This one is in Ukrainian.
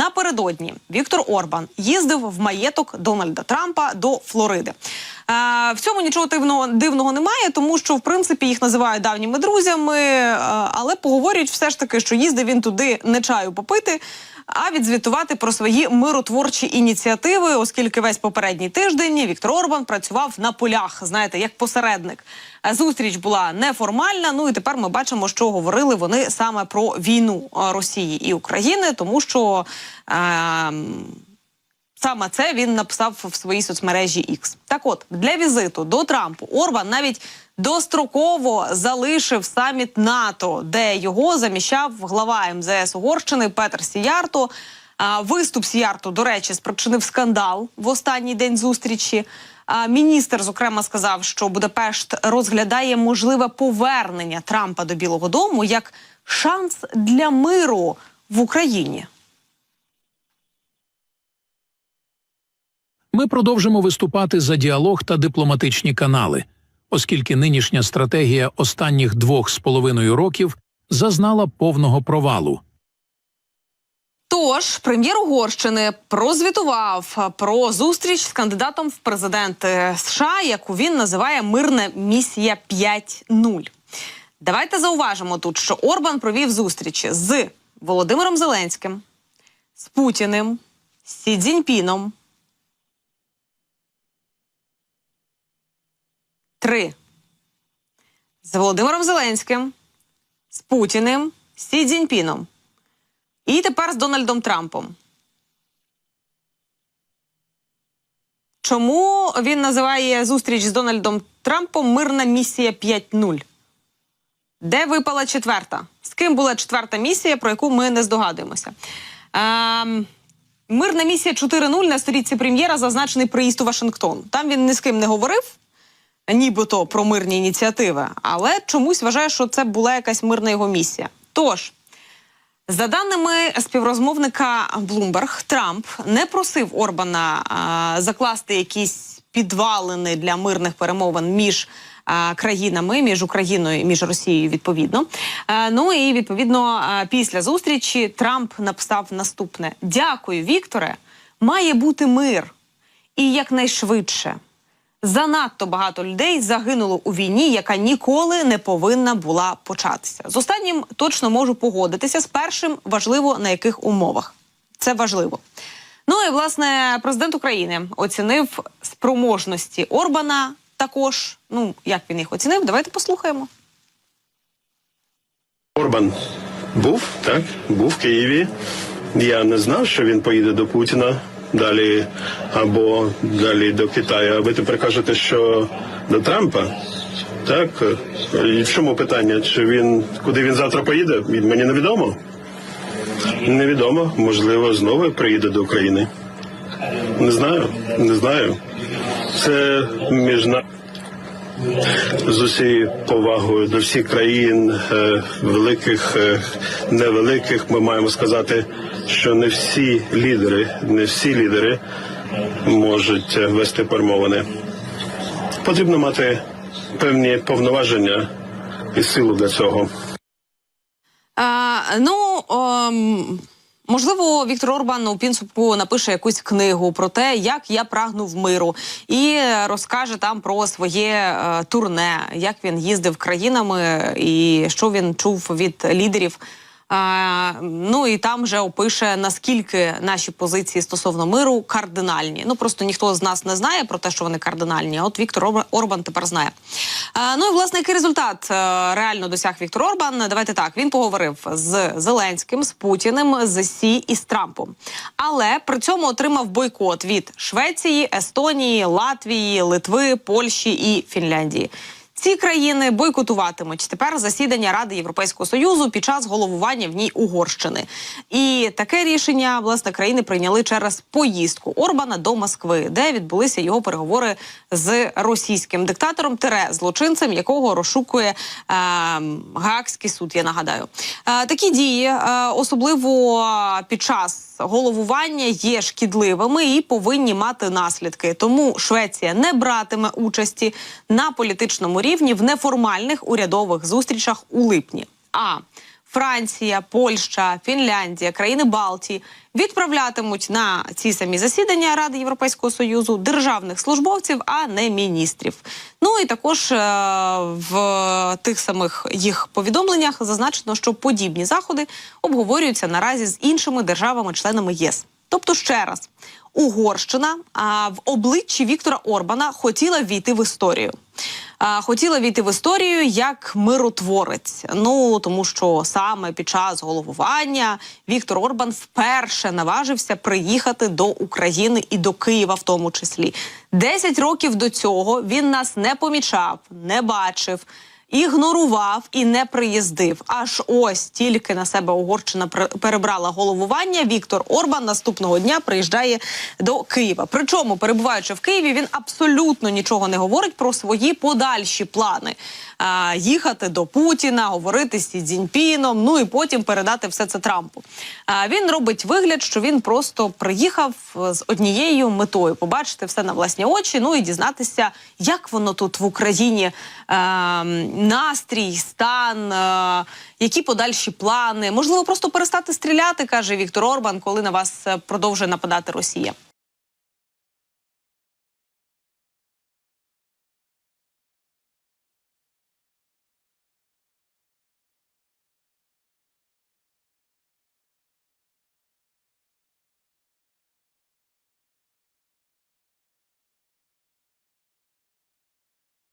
Напередодні Віктор Орбан їздив в маєток Дональда Трампа до Флориди. Е, в цьому нічого дивного, дивного немає, тому що в принципі їх називають давніми друзями, е, але поговорюють все ж таки, що їздив він туди не чаю попити. А відзвітувати про свої миротворчі ініціативи, оскільки весь попередній тиждень Віктор Орбан працював на полях, знаєте, як посередник. Е, Зустріч була неформальна. Ну і тепер ми бачимо, що говорили вони саме про війну Росії і України, тому що. Е, Саме це він написав в своїй соцмережі X. Так от, для візиту до Трампу Орбан навіть достроково залишив саміт НАТО, де його заміщав глава МЗС Угорщини Петр Сіярто. Виступ Сіярто, до речі, спричинив скандал в останній день зустрічі. А, Міністр, зокрема, сказав, що Будапешт розглядає можливе повернення Трампа до Білого Дому як шанс для миру в Україні. Ми продовжимо виступати за діалог та дипломатичні канали, оскільки нинішня стратегія останніх двох з половиною років зазнала повного провалу. Тож прем'єр Угорщини прозвітував про зустріч з кандидатом в президенти США, яку він називає мирна місія 5.0. Давайте зауважимо тут, що Орбан провів зустрічі з Володимиром Зеленським, з Путіним, з Сі Цзіньпіном. Три. З Володимиром Зеленським, з Путіним, з Сі Цзіньпіном. І тепер з Дональдом Трампом. Чому він називає зустріч з Дональдом Трампом мирна місія 5.0? Де випала четверта? З ким була четверта місія, про яку ми не здогадуємося? Ем, мирна місія 4.0 на сторінці прем'єра зазначений приїзд у Вашингтон. Там він ні з ким не говорив, нібито про мирні ініціативи, але чомусь вважає, що це була якась мирна його місія. Тож. За даними співрозмовника Bloomberg, Трамп не просив Орбана а, закласти якісь підвалини для мирних перемовин між країнами, між Україною і між Росією. Відповідно, ну і відповідно після зустрічі Трамп написав наступне: Дякую, Вікторе. Має бути мир і якнайшвидше. Занадто багато людей загинуло у війні, яка ніколи не повинна була початися. З останнім точно можу погодитися. З першим важливо на яких умовах. Це важливо. Ну і власне президент України оцінив спроможності Орбана. Також, ну як він їх оцінив, давайте послухаємо. Орбан був так, був в Києві. Я не знав, що він поїде до Путіна далі або далі до Китаю. А ви тепер кажете, що до Трампа? Так і в чому питання? Чи він куди він завтра поїде? Мені невідомо. Невідомо. Можливо, знову приїде до України. Не знаю, не знаю. Це міжна з усією повагою до всіх країн, е, великих, е, невеликих, ми маємо сказати, що не всі лідери, не всі лідери можуть е, вести перемовини. Потрібно мати певні повноваження і силу для цього. А, ну ем, можливо, Віктор Орбан у підсумку напише якусь книгу про те, як я прагнув миру, і розкаже там про своє е, турне, як він їздив країнами і що він чув від лідерів. Ну і там вже опише наскільки наші позиції стосовно миру кардинальні. Ну просто ніхто з нас не знає про те, що вони кардинальні. От Віктор Орбан, Орбан тепер знає. Ну і власне який результат е, реально досяг Віктор Орбан? Давайте так. Він поговорив з Зеленським, з Путіним, з Сі і з Трампом, але при цьому отримав бойкот від Швеції, Естонії, Латвії, Литви, Польщі і Фінляндії. Ці країни бойкотуватимуть тепер засідання Ради Європейського союзу під час головування в ній Угорщини. І таке рішення власне країни прийняли через поїздку Орбана до Москви, де відбулися його переговори з російським диктатором Тере злочинцем, якого розшукує е, Гаагський суд. Я нагадаю, е, такі дії, е, особливо під час головування, є шкідливими і повинні мати наслідки. Тому Швеція не братиме участі на політичному рівні в неформальних урядових зустрічах у липні. А Франція, Польща, Фінляндія, країни Балтії відправлятимуть на ці самі засідання Ради Європейського союзу державних службовців, а не міністрів. Ну і також е, в тих самих їх повідомленнях зазначено, що подібні заходи обговорюються наразі з іншими державами-членами ЄС. Тобто, ще раз, Угорщина а, в обличчі Віктора Орбана хотіла війти в історію. Хотіла війти в історію як миротворець. Ну тому що саме під час головування Віктор Орбан вперше наважився приїхати до України і до Києва, в тому числі. Десять років до цього він нас не помічав, не бачив. Ігнорував і не приїздив. Аж ось тільки на себе Угорщина пер- перебрала головування. Віктор Орбан наступного дня приїжджає до Києва. Причому, перебуваючи в Києві, він абсолютно нічого не говорить про свої подальші плани. А, їхати до Путіна, говорити з Сі Цзіньпіном, ну і потім передати все це Трампу. А, він робить вигляд, що він просто приїхав е, з однією метою побачити все на власні очі, ну і дізнатися, як воно тут в Україні е, настрій, стан, е, які подальші плани. Можливо, просто перестати стріляти, каже Віктор Орбан, коли на вас е, продовжує нападати Росія.